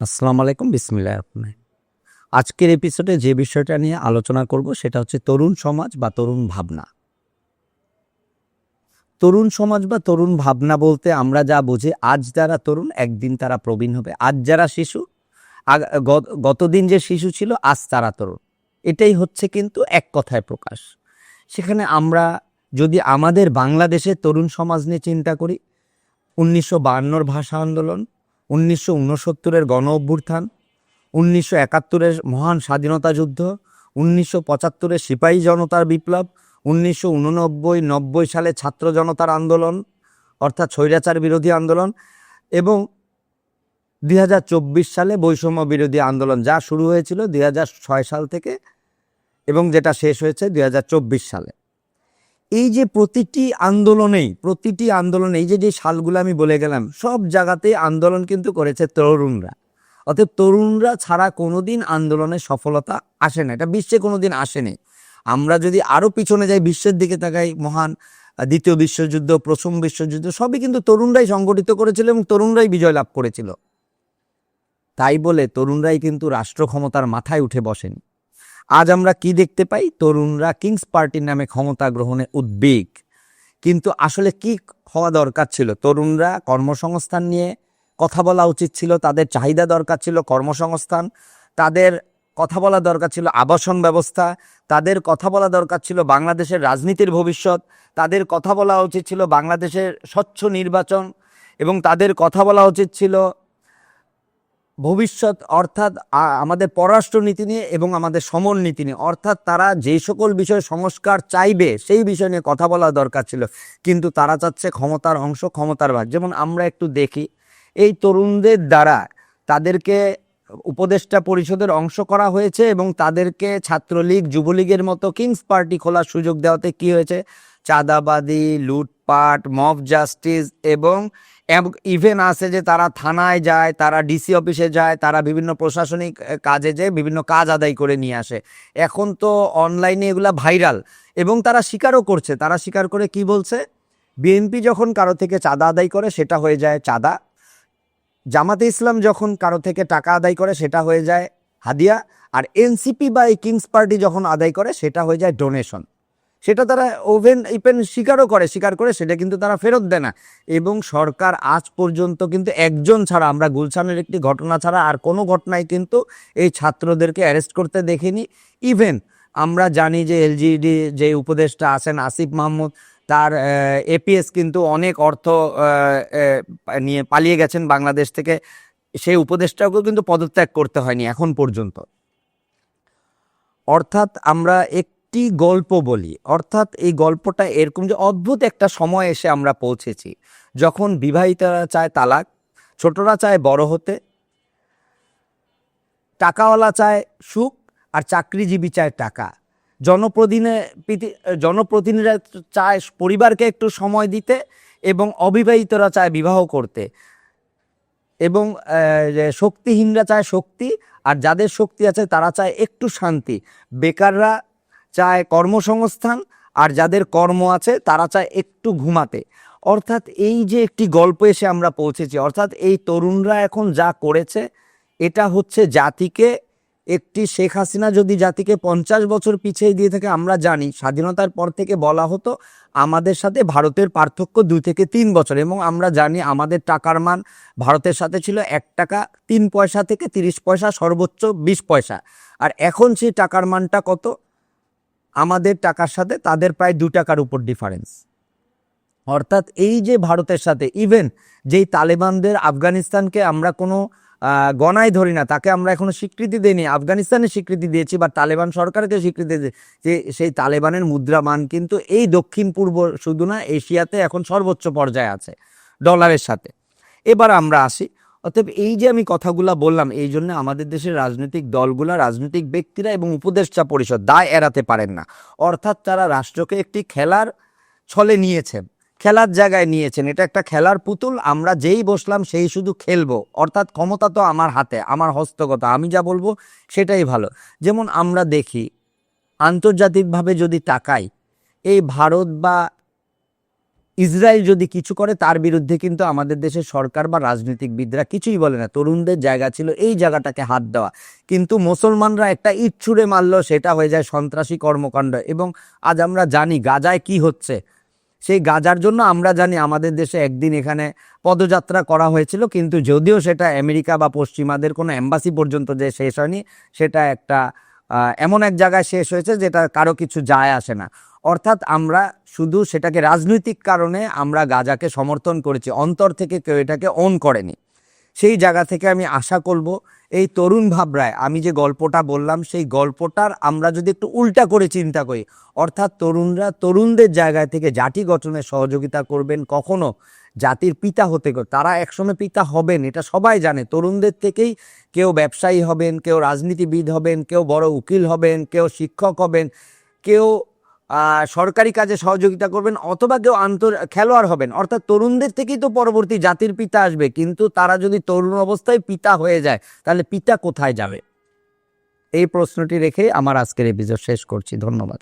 আসসালামু আলাইকুম বিসমিল্লাহ রহমান আজকের এপিসোডে যে বিষয়টা নিয়ে আলোচনা করব সেটা হচ্ছে তরুণ সমাজ বা তরুণ ভাবনা। তরুণ সমাজ বা তরুণ ভাবনা বলতে আমরা যা বুঝি, আজ যারা তরুণ, একদিন তারা প্রবীণ হবে। আজ যারা শিশু গতদিন যে শিশু ছিল, আজ তারা তরুণ। এটাই হচ্ছে কিন্তু এক কথায় প্রকাশ। সেখানে আমরা যদি আমাদের বাংলাদেশের তরুণ সমাজ নিয়ে চিন্তা করি, উনিশশো ভাষা আন্দোলন উনিশশো উনসত্তরের গণ অভ্যুত্থান, উনিশশো একাত্তরের মহান স্বাধীনতা যুদ্ধ, উনিশশো পঁচাত্তরের সিপাহী জনতার বিপ্লব, উনিশশো উননব্বই, নব্বই সালে ছাত্র জনতার আন্দোলন, অর্থাৎ স্বৈরাচার বিরোধী আন্দোলন এবং দুই হাজার চব্বিশ সালে বৈষম্য বিরোধী আন্দোলন যা শুরু হয়েছিল দুই হাজার ছয় সাল থেকে এবং যেটা শেষ হয়েছে দুই হাজার চব্বিশ সালে। এই যে প্রতিটি আন্দোলনেই, প্রতিটি আন্দোলনে এই যে যে সালগুলো আমি বলে গেলাম, সব জায়গাতেই আন্দোলন কিন্তু করেছে তরুণরা। অতএব তরুণরা ছাড়া কোনোদিন আন্দোলনের সফলতা আসে না, এটা বিশ্বে কোনোদিন আসেনি। আমরা যদি আরও পিছনে যাই, বিশ্বের দিকে তাকাই, মহান, দ্বিতীয় বিশ্বযুদ্ধ, প্রথম বিশ্বযুদ্ধ, সবই কিন্তু তরুণরাই সংগঠিত করেছিল এবং তরুণরাই বিজয় লাভ করেছিল। তাই বলে তরুণরাই কিন্তু রাষ্ট্র ক্ষমতার মাথায় উঠে বসেনি। আজ আমরা কি দেখতে পাই? তরুণরা কিংস পার্টির নামে ক্ষমতা গ্রহণে উদ্বেগ। কিন্তু আসলে কি হওয়া দরকার ছিল? তরুণরা কর্মসংস্থান নিয়ে কথা বলা উচিত ছিল, তাদের চাহিদা দরকার ছিল কর্মসংস্থান, তাদের কথা বলা দরকার ছিল আবাসন ব্যবস্থা, তাদের কথা বলা দরকার ছিল বাংলাদেশের রাজনীতির ভবিষ্যৎ, তাদের কথা বলা উচিত ছিল বাংলাদেশের স্বচ্ছ নির্বাচন এবং তাদের কথা বলা উচিত ছিল ভবিষ্যৎ, অর্থাৎ আমাদের পররাষ্ট্রনীতি নিয়ে এবং আমাদের সমর নীতি নিয়ে। অর্থাৎ তারা যে সকল বিষয়ে সংস্কার চাইবে, সেই বিষয় নিয়ে কথা বলা দরকার ছিল। কিন্তু তারা চাচ্ছে ক্ষমতার অংশ, ক্ষমতার ভাগ। যেমন আমরা একটু দেখি, এই তরুণদের দ্বারা তাদেরকে উপদেষ্টা পরিষদের অংশ করা হয়েছে এবং তাদেরকে ছাত্রলীগ, যুবলীগের মতো কিংস পার্টি খোলার সুযোগ দেওয়াতে কি হয়েছে? চাঁদাবাদি, লুটপাট মব জাস্টিস এবং ইভেন আছে যে তারা থানায় যায়, তারা ডিসি অফিসে যায়, তারা বিভিন্ন প্রশাসনিক কাজে যায় বিভিন্ন কাজ আদায় করে নিয়ে আসে। এখন তো অনলাইনে এগুলা ভাইরাল এবং তারা স্বীকারও করছে। তারা স্বীকার করে কি বলছে? বিএনপি যখন কারও থেকে চাঁদা আদায় করে, সেটা হয়ে যায় চাঁদা। জামাতে ইসলাম যখন কারও থেকে টাকা আদায় করে, সেটা হয়ে যায় হাদিয়া। আর এনসিপি বা এই কিংস পার্টি যখন আদায় করে, সেটা হয়ে যায় ডোনেশন সেটা তারা ওভেন ইপেন স্বীকারও করে স্বীকার করে, সেটা কিন্তু তারা ফেরত দেয় না। এবং সরকার আজ পর্যন্ত কিন্তু একজন ছাড়া, আমরা গুলশানের একটি ঘটনা ছাড়া আর কোনো ঘটনায় কিন্তু এই ছাত্রদেরকে অ্যারেস্ট করতে দেখিনি। ইভেন আমরা জানি যে এলজিডি যে উপদেষ্টা আছেন আসিফ মাহমুদ, তার এপিএস কিন্তু অনেক অর্থ নিয়ে পালিয়ে গেছেন বাংলাদেশ থেকে। সেই উপদেষ্টাকেও কিন্তু পদত্যাগ করতে হয়নি এখন পর্যন্ত। অর্থাৎ আমরা একটি গল্প বলি। অর্থাৎ এই গল্পটা এরকম যে অদ্ভুত একটা সময় এসে আমরা পৌঁছেছি। যখন বিবাহিতারা চায় তালাক, ছোটরা চায় বড় হতে, টাকাওয়ালা চায় সুখ, আর চাকরিজীবী চায় টাকা। জনপ্রতিনে পিতি- জনপ্রতিনিধিরা চায় পরিবারকে একটু সময় দিতে এবং অবিবাহিতরা চায় বিবাহ করতে। এবং শক্তিহীনরা চায় শক্তি, আর যাদের শক্তি আছে তারা চায় একটু শান্তি। বেকাররা চায় কর্মসংস্থান আর যাদের কর্ম আছে তারা চায় একটু ঘুমাতে। অর্থাৎ এই যে একটি গল্প এসে আমরা পৌঁছেছি, অর্থাৎ এই তরুণরা এখন যা করেছে, এটা হচ্ছে জাতিকে একটি শেখ হাসিনা যদি জাতিকে পঞ্চাশ বছর পিছিয়ে দিয়ে থাকে, আমরা জানি স্বাধীনতার পর থেকে বলা হতো আমাদের সাথে ভারতের পার্থক্য দুই থেকে তিন বছর এবং আমরা জানি আমাদের টাকার মান ভারতের সাথে ছিল এক টাকা তিন পয়সা থেকে তিরিশ পয়সা, সর্বোচ্চ বিশ পয়সা। আর এখন সেই টাকার মানটা কত? আমাদের টাকার সাথে তাদের প্রায় দু টাকার উপর ডিফারেন্স অর্থাৎ এই যে ভারতের সাথে ইভেন যেই তালেবানদের আফগানিস্তানকে আমরা কোনো গণায় ধরি না, তাকে আমরা এখনও স্বীকৃতি দিইনি। আফগানিস্তানের স্বীকৃতি দিয়েছি বা তালেবান সরকারকে স্বীকৃতি যে সেই তালেবানের মুদ্রা মান কিন্তু এই দক্ষিণ পূর্ব শুধু না, এশিয়াতে এখন সর্বোচ্চ পর্যায়ে আছে ডলারের সাথে। এবার আমরা আসি অতএব এই যে আমি কথাগুলা বললাম, এই জন্য আমাদের দেশের রাজনৈতিক দলগুলা, রাজনৈতিক ব্যক্তিরা এবং উপদেষ্টা পরিষদ দায় এড়াতে পারেন না। অর্থাৎ তারা রাষ্ট্রকে একটি খেলার ছলে নিয়েছেন খেলার জায়গায় নিয়েছেন। এটা একটা খেলার পুতুল, আমরা যেই বসলাম সেই শুধু খেলব। অর্থাৎ ক্ষমতা তো আমার হাতে, আমার হস্তগত, আমি যা বলব সেটাই ভালো। যেমন আমরা দেখি, আন্তর্জাতিকভাবে যদি তাকাই, এই ভারত বা ইসরায়েল যদি কিছু করে, তার বিরুদ্ধে কিন্তু আমাদের দেশের সরকার বা রাজনীতিকবিদরা কিছুই বলে না। তরুণদের জায়গা ছিল এই জায়গাটাকে হাত দেওয়া। কিন্তু মুসলমানরা একটা ইট ছুঁড়ে মারলো, সেটা হয়ে যায় সন্ত্রাসী কর্মকাণ্ড। এবং আজ আমরা জানি গাজায় কি হচ্ছে। সেই গাজার জন্য আমরা জানি আমাদের দেশে একদিন এখানে পদযাত্রা করা হয়েছিল, কিন্তু যদিও সেটা আমেরিকা বা পশ্চিমাদের কোনো অ্যাম্বাসি পর্যন্ত যে শেষ হয়নি, সেটা একটা এমন এক জায়গায় শেষ হয়েছে যেটা কারও কিছু যায় আসে না। অর্থাৎ আমরা শুধু সেটাকে রাজনৈতিক কারণে আমরা গাজাকে সমর্থন করেছি, অন্তর থেকে কেউ এটাকে অন করেনি। সেই জায়গা থেকে আমি আশা করব, এই তরুণ ভাবরায় আমি যে গল্পটা বললাম, সেই গল্পটার আমরা যদি একটু উল্টা করে চিন্তা করি, অর্থাৎ তরুণরা তরুণদের জায়গায় থেকে জাতি গঠনে সহযোগিতা করবেন, কখনো জাতির পিতা হতে তারা একসময় পিতা হবেন, এটা সবাই জানে। তরুণদের থেকেই কেউ ব্যবসায়ী হবেন, কেউ রাজনীতিবিদ হবেন, কেউ বড় উকিল হবেন, কেউ শিক্ষক হবেন, কেউ সরকারি কাজে সহযোগিতা করবেন অথবা কেউ আন্তর, খেলোয়াড় হবেন। অর্থাৎ তরুণদের থেকেই তো পরবর্তী জাতির পিতা আসবে। কিন্তু তারা যদি তরুণ অবস্থায় পিতা হয়ে যায়, তাহলে পিতা কোথায় যাবে? এই প্রশ্নটি রেখে আমার আজকের এপিসোড শেষ করছি। ধন্যবাদ।